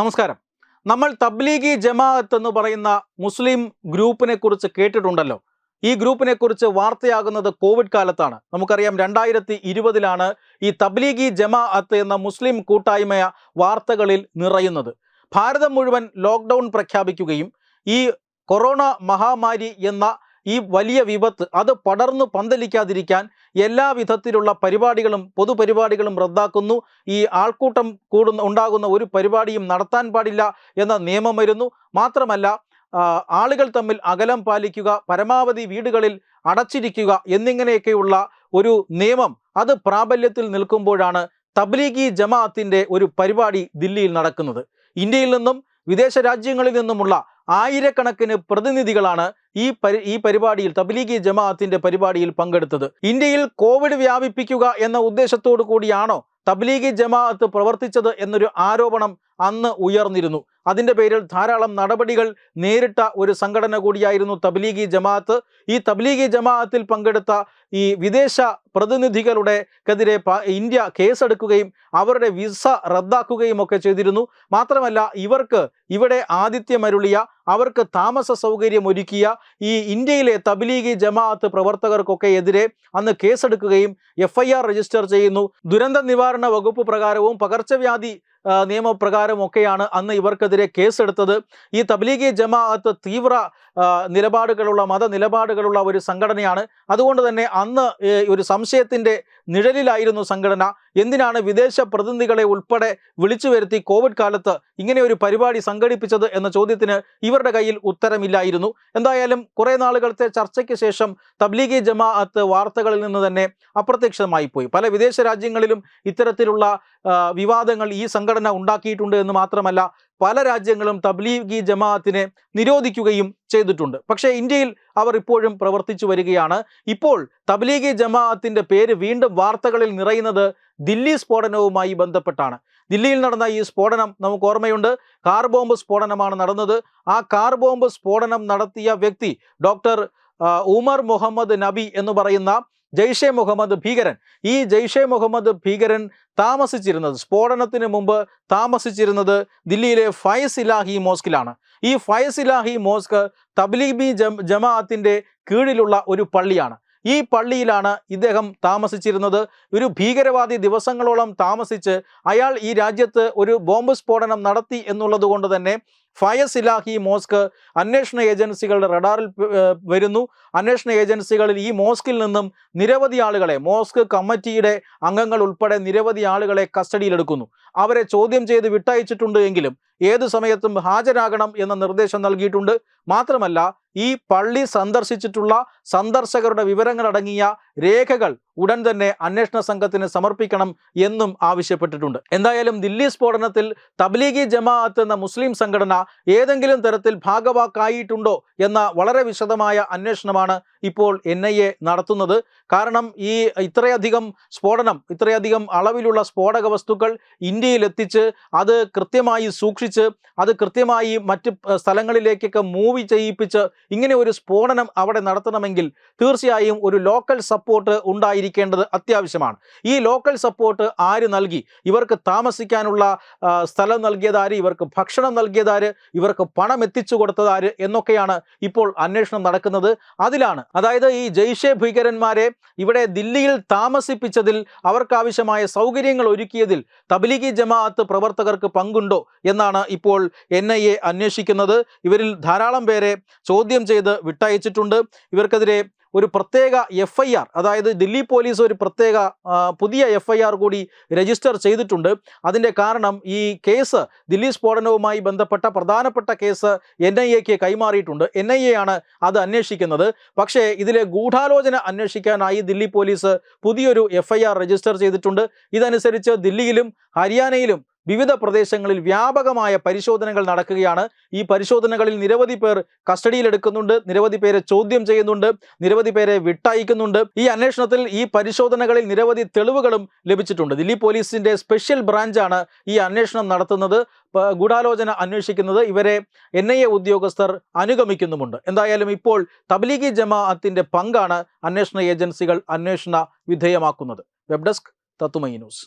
നമസ്കാരം. നമ്മൾ തബ്ലീഗി ജമാഅത്ത് എന്ന് പറയുന്ന മുസ്ലിം ഗ്രൂപ്പിനെ കുറിച്ച് കേട്ടിട്ടുണ്ടല്ലോ. ഈ ഗ്രൂപ്പിനെ കുറിച്ച് വാർത്തയാകുന്നത് കോവിഡ് കാലത്താണ്. നമുക്കറിയാം രണ്ടായിരത്തി ഇരുപതിലാണ് ഈ തബ്ലീഗി ജമാഅത്ത് എന്ന മുസ്ലിം കൂട്ടായ്മ വാർത്തകളിൽ നിറയുന്നത്. ഭാരതം മുഴുവൻ ലോക്ക്ഡൗൺ പ്രഖ്യാപിക്കുകയും ഈ കൊറോണ മഹാമാരി എന്ന ഈ വലിയ വിപത്ത് അത് പടർന്നു പന്തലിക്കാതിരിക്കാൻ എല്ലാ വിധത്തിലുള്ള പരിപാടികളും പൊതുപരിപാടികളും റദ്ദാക്കുന്നു. ഈ ആൾക്കൂട്ടം കൂടുന്ന ഉണ്ടാകുന്ന ഒരു പരിപാടിയും നടത്താൻ പാടില്ല എന്ന നിയമം വരുന്നു. മാത്രമല്ല ആളുകൾ തമ്മിൽ അകലം പാലിക്കുക പരമാവധി വീടുകളിൽ അടച്ചിരിക്കുക എന്നിങ്ങനെയൊക്കെയുള്ള ഒരു നിയമം അത് പ്രാബല്യത്തിൽ നിൽക്കുമ്പോഴാണ് തബ്ലീഗി ജമാഅത്തിന്റെ ഒരു പരിപാടി ദില്ലിയിൽ നടക്കുന്നത്. ഇന്ത്യയിൽ നിന്നും വിദേശ രാജ്യങ്ങളിൽ നിന്നുമുള്ള ആയിരക്കണക്കിന് പ്രതിനിധികളാണ് ഈ പരി ഈ പരിപാടിയിൽ തബ്ലീഗി ജമാഅത്തിന്റെ പരിപാടിയിൽ പങ്കെടുത്തത്. ഇന്ത്യയിൽ കോവിഡ് വ്യാപിപ്പിക്കുക എന്ന ഉദ്ദേശത്തോടു കൂടിയാണോ തബ്ലീഗി ജമാഅത്ത് പ്രവർത്തിച്ചത് എന്നൊരു ആരോപണം അന്ന് ഉയർന്നിരുന്നു. അതിന്റെ പേരിൽ ധാരാളം നടപടികൾ നേരിട്ട ഒരു സംഘടന കൂടിയായിരുന്നു തബ്ലീഗി ജമാഅത്ത്. ഈ തബ്ലീഗി ജമാഅത്തിൽ പങ്കെടുത്ത ഈ വിദേശ പ്രതിനിധികളുടെ ക്കെതിരെ പ- ഇന്ത്യ കേസെടുക്കുകയും അവരുടെ വിസ റദ്ദാക്കുകയും ഒക്കെ ചെയ്തിരുന്നു. മാത്രമല്ല ഇവർക്ക് ഇവിടെ ആതിഥ്യമരുളിയ അവർക്ക് താമസ സൗകര്യം ഒരുക്കിയ ഈ ഇന്ത്യയിലെ തബ്ലീഗി ജമാഅത്ത് പ്രവർത്തകർക്കൊക്കെ എതിരെ അന്ന് കേസെടുക്കുകയും എഫ് രജിസ്റ്റർ ചെയ്യുന്നു. ദുരന്ത നിവാരണ വകുപ്പ് പ്രകാരവും പകർച്ചവ്യാധി ഒക്കെയാണ് അന്ന് ഇവർക്കെതിരെ കേസെടുത്തത്. ഈ തബ്ലീഗി ജമാഅത്ത് തീവ്ര നിലപാടുകളുള്ള മത നിലപാടുകളുള്ള ഒരു സംഘടനയാണ്. അതുകൊണ്ട് തന്നെ അന്ന് ഒരു സംശയത്തിന്റെ നിഴലിലായിരുന്നു സംഘടന. എന്തിനാണ് വിദേശ പ്രതിനിധികളെ ഉൾപ്പെടെ വിളിച്ചു വരുത്തി കോവിഡ് കാലത്ത് ഇങ്ങനെ ഒരു പരിപാടി സംഘടിപ്പിച്ചത് എന്ന ചോദ്യത്തിന് ഇവരുടെ കയ്യിൽ ഉത്തരമില്ലായിരുന്നു. എന്തായാലും കുറെ നാളുകളത്തെ ചർച്ചയ്ക്ക് ശേഷം തബ്ലീഗി ജമാഅത്ത് വാർത്തകളിൽ നിന്ന് തന്നെ അപ്രത്യക്ഷമായി പോയി. പല വിദേശ രാജ്യങ്ങളിലും ഇത്തരത്തിലുള്ള വിവാദങ്ങൾ ഈ സംഘടന ഉണ്ടാക്കിയിട്ടുണ്ട് എന്ന് മാത്രമല്ല പല രാജ്യങ്ങളും തബ്ലീഗി ജമാഅത്തിനെ നിരോധിക്കുകയും ചെയ്തിട്ടുണ്ട്. പക്ഷേ ഇന്ത്യയിൽ അവർ ഇപ്പോഴും പ്രവർത്തിച്ചു വരികയാണ്. ഇപ്പോൾ തബ്ലീഗി ജമാഅത്തിന്റെ പേര് വീണ്ടും വാർത്തകളിൽ നിറയുന്നത് ദില്ലി സ്ഫോടനവുമായി ബന്ധപ്പെട്ടാണ്. ദില്ലിയിൽ നടന്ന ഈ സ്ഫോടനം നമുക്ക് ഓർമ്മയുണ്ട്. കാർ ബോംബ് സ്ഫോടനമാണ് നടന്നത്. ആ കാർ ബോംബ് സ്ഫോടനം നടത്തിയ വ്യക്തി ഡോക്ടർ ഉമർ മുഹമ്മദ് നബി എന്ന് പറയുന്ന ജയ്ഷെ മുഹമ്മദ് ഭീകരൻ. ഈ ജയ്ഷെ മുഹമ്മദ് ഭീകരൻ താമസിച്ചിരുന്നത് സ്ഫോടനത്തിന് മുമ്പ് താമസിച്ചിരുന്നത് ദില്ലിയിലെ ഫയസ് ഇലാഹി മോസ്കിലാണ്. ഈ ഫയസ് ഇലാഹി മോസ്ക് തബ്ലീബി ജം ജമാഅത്തിന്റെ കീഴിലുള്ള ഒരു പള്ളിയാണ്. ഈ പള്ളിയിലാണ് ഇദ്ദേഹം താമസിച്ചിരുന്നത്. ഒരു ഭീകരവാദി ദിവസങ്ങളോളം താമസിച്ച് അയാൾ ഈ രാജ്യത്ത് ഒരു ബോംബ് സ്ഫോടനം നടത്തി എന്നുള്ളത് കൊണ്ട് തന്നെ ഫയസ് ഇലാഹി മോസ്ക് അന്വേഷണ ഏജൻസികളുടെ റഡാറിൽ വരുന്നു. അന്വേഷണ ഏജൻസികളിൽ ഈ മോസ്കിൽ നിന്നും നിരവധി ആളുകളെ മോസ്ക് കമ്മിറ്റിയുടെ അംഗങ്ങൾ ഉൾപ്പെടെ നിരവധി ആളുകളെ കസ്റ്റഡിയിലെടുക്കുന്നു. അവരെ ചോദ്യം ചെയ്ത് വിട്ടയച്ചിട്ടുണ്ട് എങ്കിലും ഏതു സമയത്തും ഹാജരാകണം എന്ന നിർദ്ദേശം നൽകിയിട്ടുണ്ട്. മാത്രമല്ല ഈ പള്ളി സന്ദർശിച്ചിട്ടുള്ള സന്ദർശകരുടെ വിവരങ്ങളടങ്ങിയ രേഖകൾ ഉടൻ തന്നെ അന്വേഷണ സംഘത്തിന് സമർപ്പിക്കണം എന്നും ആവശ്യപ്പെട്ടിട്ടുണ്ട്. എന്തായാലും ദില്ലി സ്ഫോടനത്തിൽ തബ്ലീഗി ജമാഅത്ത് എന്ന മുസ്ലിം സംഘടന ഏതെങ്കിലും തരത്തിൽ ഭാഗവാക്കായിട്ടുണ്ടോ എന്ന വളരെ വിശദമായ അന്വേഷണമാണ് ഇപ്പോൾ എൻ നടത്തുന്നത്. കാരണം ഈ ഇത്രയധികം സ്ഫോടനം ഇത്രയധികം അളവിലുള്ള സ്ഫോടക വസ്തുക്കൾ ഇന്ത്യയിൽ എത്തിച്ച് അത് കൃത്യമായി സൂക്ഷിച്ച് അത് കൃത്യമായി മറ്റ് സ്ഥലങ്ങളിലേക്കൊക്കെ മൂവ് ചെയ്യിപ്പിച്ച് ഇങ്ങനെ ഒരു സ്ഫോടനം അവിടെ നടത്തണമെങ്കിൽ തീർച്ചയായും ഒരു ലോക്കൽ സപ്പോർട്ട് ഉണ്ടായിരിക്കേണ്ടത് അത്യാവശ്യമാണ്. ഈ ലോക്കൽ സപ്പോർട്ട് ആര് നൽകി? ഇവർക്ക് താമസിക്കാനുള്ള സ്ഥലം നൽകിയതാര്? ഇവർക്ക് ഭക്ഷണം നൽകിയതാര്? ഇവർക്ക് പണം എത്തിച്ചു കൊടുത്തതാര്? എന്നൊക്കെയാണ് ഇപ്പോൾ അന്വേഷണം നടക്കുന്നത്. അതിലാണ് അതായത് ഈ ജയ്ഷെ ഭീകരന്മാരെ ഇവിടെ ദില്ലിയിൽ താമസിപ്പിച്ചതിൽ അവർക്കാവശ്യമായ സൗകര്യങ്ങൾ ഒരുക്കിയതിൽ തബ്ലീഗി ജമാഅത്ത് പ്രവർത്തകർക്ക് പങ്കുണ്ടോ എന്നാണ് ഇപ്പോൾ എൻ ഐ എ അന്വേഷിക്കുന്നത്. ഇവരിൽ ധാരാളം പേരെ ചോദ്യം ചെയ്ത് വിട്ടയച്ചിട്ടുണ്ട്. ഇവർക്കെതിരെ ഒരു പ്രത്യേക എഫ് ഐ ആർ അതായത് ദില്ലി പോലീസ് ഒരു പ്രത്യേക പുതിയ എഫ് ഐ ആർ കൂടി രജിസ്റ്റർ ചെയ്തിട്ടുണ്ട്. അതിന്റെ കാരണം ഈ കേസ് ദില്ലി സ്ഫോടനവുമായി ബന്ധപ്പെട്ട പ്രധാനപ്പെട്ട കേസ് എൻ ഐ എക്ക് കൈമാറിയിട്ടുണ്ട്. എൻ ഐ എ ആണ് അത് അന്വേഷിക്കുന്നത്. പക്ഷേ ഇതിലെ ഗൂഢാലോചന അന്വേഷിക്കാനായി ദില്ലി പോലീസ് പുതിയൊരു എഫ് ഐ ആർ രജിസ്റ്റർ ചെയ്തിട്ടുണ്ട്. ഇതനുസരിച്ച് ദില്ലിയിലും ഹരിയാനയിലും വിവിധ പ്രദേശങ്ങളിൽ വ്യാപകമായ പരിശോധനകൾ നടക്കുകയാണ്. ഈ പരിശോധനകളിൽ നിരവധി പേർ കസ്റ്റഡിയിലെടുക്കുന്നുണ്ട് നിരവധി പേരെ ചോദ്യം ചെയ്യുന്നുണ്ട്. നിരവധി പേരെ വിട്ടയക്കുന്നുണ്ട്. ഈ അന്വേഷണത്തിൽ ഈ പരിശോധനകളിൽ നിരവധി തെളിവുകളും ലഭിച്ചിട്ടുണ്ട്. ദില്ലി പോലീസിന്റെ സ്പെഷ്യൽ ബ്രാഞ്ചാണ് ഈ അന്വേഷണം നടത്തുന്നത്. ഗൂഢാലോചന അന്വേഷിക്കുന്നത് ഇവരെ എൻ ഐ എ ഉദ്യോഗസ്ഥർ അനുഗമിക്കുന്നുമുണ്ട്. എന്തായാലും ഇപ്പോൾ തബ്ലീഗി ജമാഅത്തിന്റെ പങ്കാണ് അന്വേഷണ ഏജൻസികൾ അന്വേഷണ വിധേയമാക്കുന്നത്. വെബ് ഡെസ്ക് തത്തുമൈ ന്യൂസ്.